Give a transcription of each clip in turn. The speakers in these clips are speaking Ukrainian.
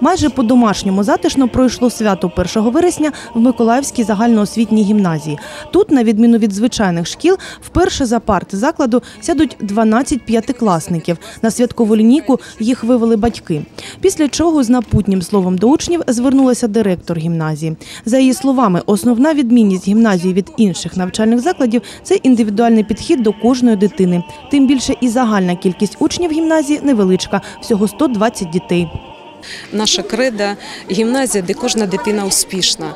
Майже по-домашньому затишно пройшло свято 1 вересня в Миколаївській загальноосвітній гімназії. Тут, на відміну від звичайних шкіл, вперше за парти закладу сядуть 12 п'ятикласників. На святкову лінійку їх вивели батьки. Після чого з напутнім словом до учнів звернулася директор гімназії. За її словами, основна відмінність гімназії від інших навчальних закладів це індивідуальний підхід до кожної дитини. Тим більше і загальна кількість учнів гімназії невеличка всього 120 дітей. Наша кредо гімназія, де кожна дитина успішна.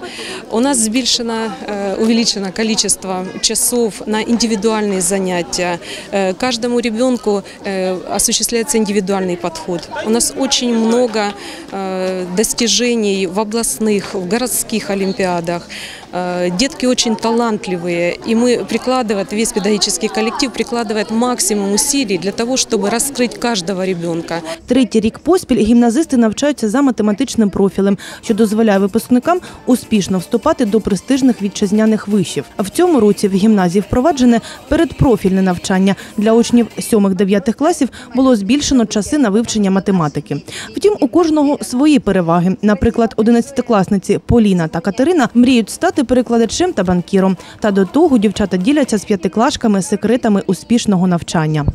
У нас збільшено, е, увеличено количество часов на індивідуальні заняття. Е, Каждому ребенку е, осуществляется индивидуальный подход. У нас очень много э, достижений в областных, в городских олимпиадах. Э, Детки очень талантливые, и мы прикладывает, весь педагогический коллектив прикладывает максимум усилий для того, чтобы раскрыть каждого ребенка. Третій рік поспіль гімназисти навчаються за математичним профілем, що дозволяє випускникам успішно вступати до престижних вітчизняних вишів. В цьому році в гімназії впроваджене передпрофільне навчання. Для учнів 7-9 класів було збільшено часи на вивчення математики. Втім, у кожного свої переваги. Наприклад, 11-класниці Поліна та Катерина мріють стати перекладачем та банкіром. Та до того дівчата діляться з п'ятиклашками секретами успішного навчання.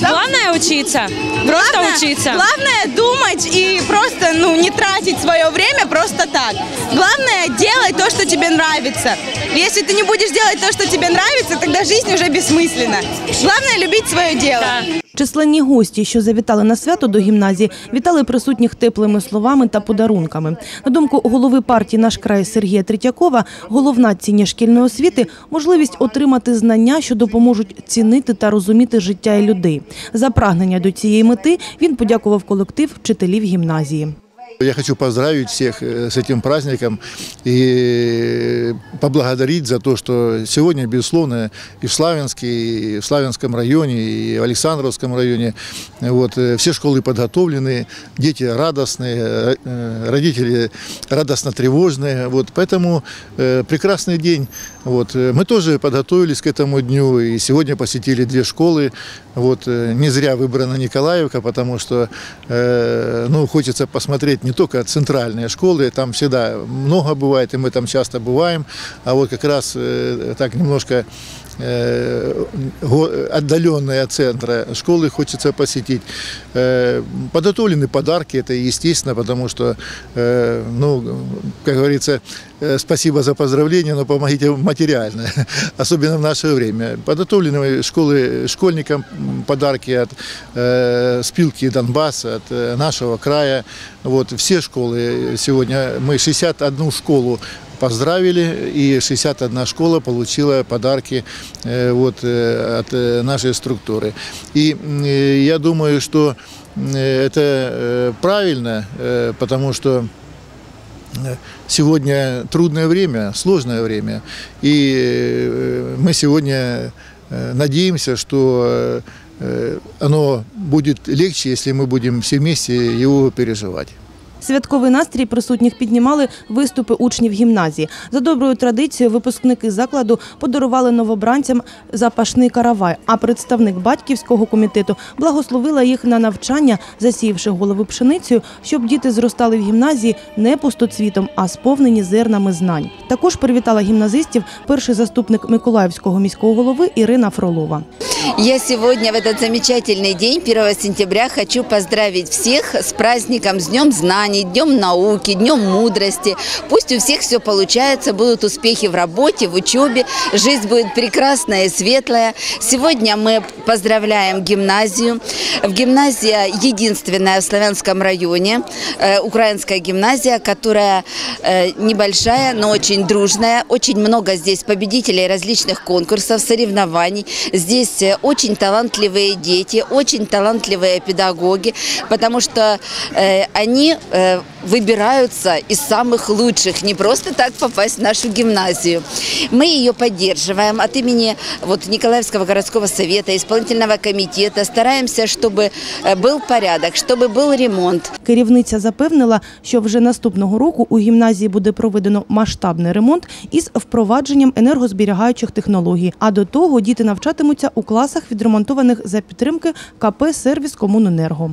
Главное учиться. Просто Главное- учиться. Главное думать и просто, ну, не тратить свое время просто так. Главное делать то, что тебе нравится. Если ты не будешь делать то, что тебе нравится, тогда жизнь уже бессмысленна. Главное любить свое дело. Да. Численні гості, що завітали на свято до гімназії, вітали присутніх теплими словами та подарунками. На думку голови партії «Наш край» Сергія Третьякова, головна цінність шкільної освіти – можливість отримати знання, що допоможуть цінити та розуміти життя і людей. За прагнення до цієї мети він подякував колектив вчителів гімназії. Я хочу поздравить всех э, с этим праздником и поблагодарить за то, что сегодня, безусловно, и в Славянске, и в Славянском районе, и в Александровском районе вот, э, все школы подготовлены, дети радостные, э, родители радостно тревожные. Вот, поэтому э, прекрасный день. Вот, э, мы тоже подготовились к этому дню и сегодня посетили две школы. Вот, э, не зря выбрана Николаевка, потому что э, ну, хочется посмотреть не только центральные школы, там всегда много бывает, и мы там часто бываем, а вот как раз э, так немножко э, го- отдаленные от центра школы хочется посетить. Э, Подготовлены подарки, это естественно, потому что, э, ну, как говорится, э, спасибо за поздравления, но помогите материально, особенно в наше время. Подготовлены школы, школьникам подарки от э, спилки Донбасса, от э, нашего края. Вот, все школы сегодня, мы 61 школу поздравили, и 61 школа получила подарки э, вот, э, от э, нашей структуры. И я думаю, что это правильно, потому что сегодня трудное время, сложное время, и мы сегодня надеемся, что оно будет легче, если мы будем все вместе его переживать. Святковий настрій присутніх піднімали виступи учнів гімназії. За доброю традицією випускники закладу подарували новобранцям запашний каравай, а представник батьківського комітету благословила їх на навчання, засіявши голови пшеницею, щоб діти зростали в гімназії не пустоцвітом, а сповнені зернами знань. Також привітала гімназистів перший заступник Миколаївського міського голови Ірина Фролова. Я сегодня в этот замечательный день, 1 сентября, хочу поздравить всех с праздником, с Днем Знаний, Днем Науки, Днем Мудрости. Пусть у всех все получается, будут успехи в работе, в учебе, жизнь будет прекрасная и светлая. Сегодня мы поздравляем гимназию. В гимназия единственная в Славянском районе, э, украинская гимназия, которая э, небольшая, но очень дружная. Очень много здесь победителей различных конкурсов, соревнований. Здесь э, очень талантливые дети, очень талантливые педагоги, потому что э, они э, выбираются из самых лучших, не просто так попасть в нашу гимназию. Мы ее поддерживаем от имени вот, Николаевского городского совета, исполнительного комитета. Стараемся, чтобы э, был порядок, чтобы был ремонт. Керівниця запевнила, що вже наступного року у гімназії буде проведено масштабний ремонт із впровадженням енергозберігаючих технологій. А до того діти навчатимуться у класах, відремонтованих за підтримки КП «Сервіс Комуненерго».